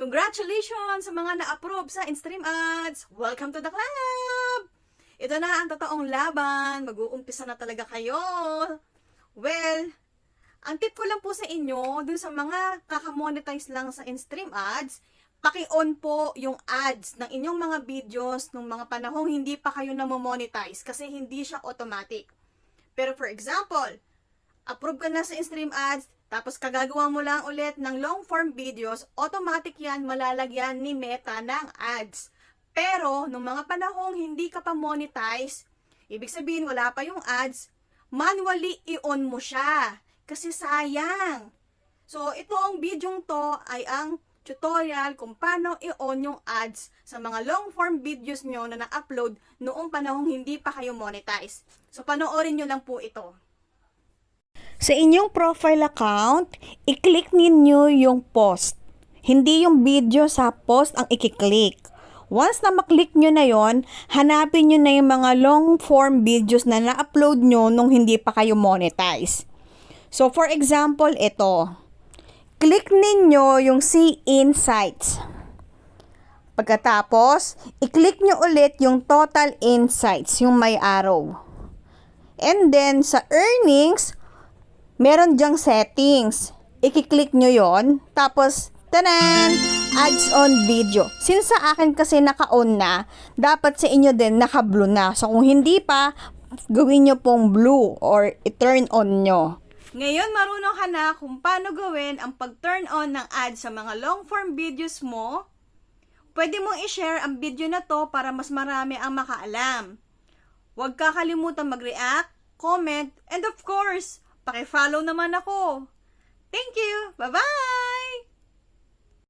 Congratulations sa mga na-approve sa InStream Ads! Welcome to the club! Ito na ang totoong laban. Mag-uumpisa na talaga kayo. Well, ang tip ko lang po sa inyo, dun sa mga kakamonetize lang sa InStream Ads, paki-on po yung ads ng inyong mga videos nung mga panahong hindi pa kayo namomonetize kasi hindi siya automatic. Pero for example, approve ka na sa in-stream ads, tapos kagagawa mo lang ulit ng long form videos, automatic yan malalagyan ni Meta ng ads. Pero, nung mga panahong hindi ka pa monetize, ibig sabihin wala pa yung ads, manually i-on mo siya. Kasi sayang. So, itong video to ay ang tutorial kung paano i-on yung ads sa mga long form videos nyo na na-upload noong panahong hindi pa kayo monetize. So, panoorin nyo lang po ito. Sa inyong profile account, i-click ninyo yung post. Hindi yung video sa post ang i-click. Once na maklik nyo na yon, hanapin nyo na yung mga long form videos na na-upload nyo nung hindi pa kayo monetize. So for example, ito. Click ninyo yung See Insights. Pagkatapos, i-click nyo ulit yung Total Insights, yung may arrow. And then, sa earnings, meron dyang settings. I-click nyo yon Tapos, tanan! Ads on video. Since sa akin kasi naka-on na, dapat sa inyo din naka-blue na. So, kung hindi pa, gawin nyo pong blue or i-turn on nyo. Ngayon, marunong ka na kung paano gawin ang pag-turn on ng ads sa mga long form videos mo. Pwede mong i-share ang video na to para mas marami ang makaalam. Huwag kakalimutan mag-react, comment, and of course, paki-follow naman ako. Thank you! Bye-bye!